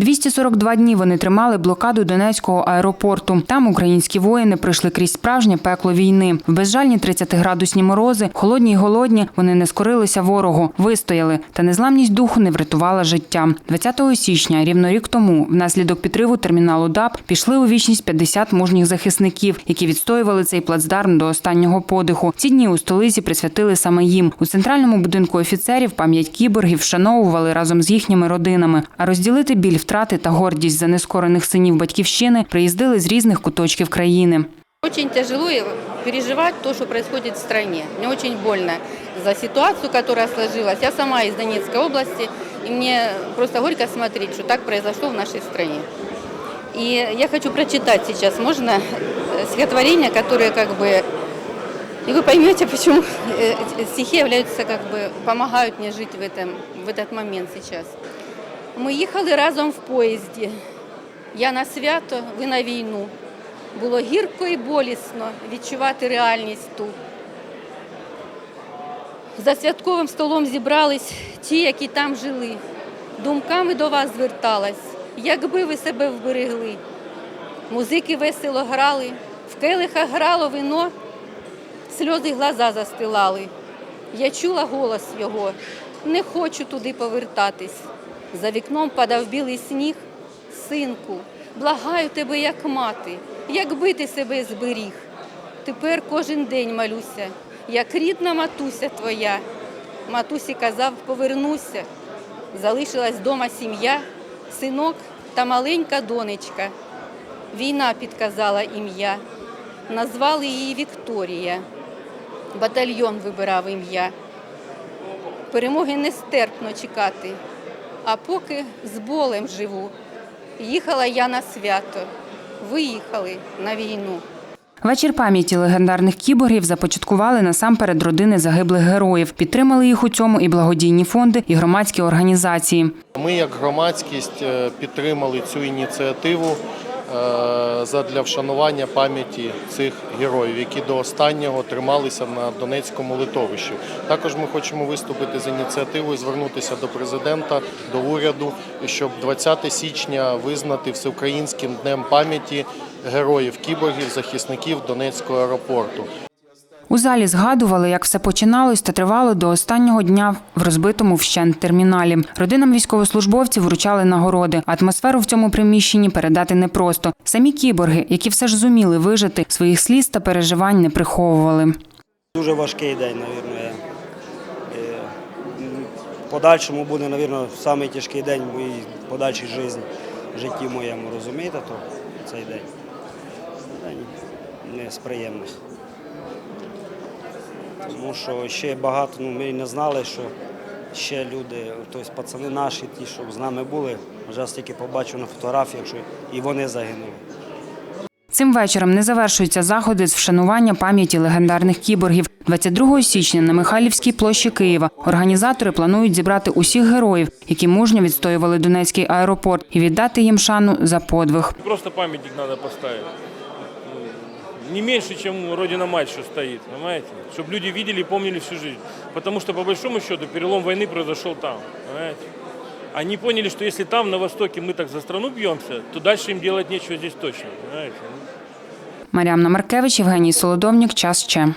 242 дні вони тримали блокаду Донецького аеропорту. Там українські воїни пройшли крізь справжнє пекло війни. В безжальні 30-градусні морози, холодні й голодні, вони не скорилися ворогу, вистояли. Та незламність духу не врятувала життя. 20 січня, рівно рік тому, внаслідок підриву терміналу ДАП пішли у вічність 50 мужніх захисників, які відстоювали цей плацдарм до останнього подиху. Ці дні у столиці присвятили саме їм. У центральному будинку офіцерів пам'ять кіборгів вшановували разом з їхніми родинами. А розділити біль втрати та гордість за нескорених синів батьківщини приїздили з різних куточків країни. Очень тяжело переживать то, что происходит в стране. Мне очень больно за ситуацию, которая сложилась. Я сама из Донецкой области, и мне просто горько смотреть, что так произошло в нашей стране. И я хочу прочитать сейчас, можно, э, стихотворение, которое как бы... И вы поймете, почему э, стихи являются как бы... помогают мне жить в, этом, в этот момент сейчас. Ми їхали разом в поїзді. Я на свято, ви на війну. Було гірко і болісно відчувати реальність ту. За святковим столом зібрались ті, які там жили. Думками до вас зверталась, якби ви себе вберегли. Музики весело грали, в келихах грало вино, сльози глаза застилали. Я чула голос його, не хочу туди повертатись. За вікном падав білий сніг. Синку, благаю тебе, як мати, якби ти себе зберіг. Тепер кожен день малюся, як рідна матуся твоя. Матусі казав, повернуся. Залишилась вдома сім'я, синок та маленька донечка. Війна підказала ім'я, назвали її Вікторія. Батальйон вибирав ім'я. Перемоги нестерпно чекати, а поки з болем живу. Їхала я на свято, виїхали на війну. Вечір пам'яті легендарних кіборгів започаткували насамперед родини загиблих героїв. Підтримали їх у цьому і благодійні фонди, і громадські організації. Ми, як громадськість, е, підтримали цю ініціативу задля вшанування пам'яті цих героїв, які до останнього трималися на Донецькому литовищі. Також ми хочемо виступити з ініціативою, звернутися до президента, до уряду, щоб 20 січня визнати всеукраїнським днем пам'яті героїв кіборгів, захисників Донецького аеропорту. У залі згадували, як все починалось та тривало до останнього дня в розбитому вщент терміналі. Родинам військовослужбовців вручали нагороди. Атмосферу в цьому приміщенні передати непросто. Самі кіборги, які все ж зуміли вижити, своїх сліз та переживань не приховували. Дуже важкий день, мабуть. Е, подальшому буде, мабуть, самий тяжкий день в моїй подальшій житті, житті моєму, розумієте, то цей день. День не з приємних. Тому що ще багато, ну ми не знали, що ще люди, тобто пацани наші, ті, що з нами були, вже стільки побачив на фотографіях, що і вони загинули. Цим вечором не завершуються заходи з вшанування пам'яті легендарних кіборгів. 22 січня на Михайлівській площі Києва організатори планують зібрати усіх героїв, які мужньо відстоювали Донецький аеропорт, і віддати їм шану за подвиг. Просто памятник надо поставить Не меньше, чем Родина-Мать, что стоит, понимаете? Чтобы люди видели и помнили всю жизнь. Потому что, по большому счету, перелом войны произошел там, понимаете? Они поняли, что если там, на Востоке, мы так за страну бьемся, то дальше им делать нечего здесь точно, понимаете? Маріамна Маркевич, Євгеній Солодовнік. Час ще.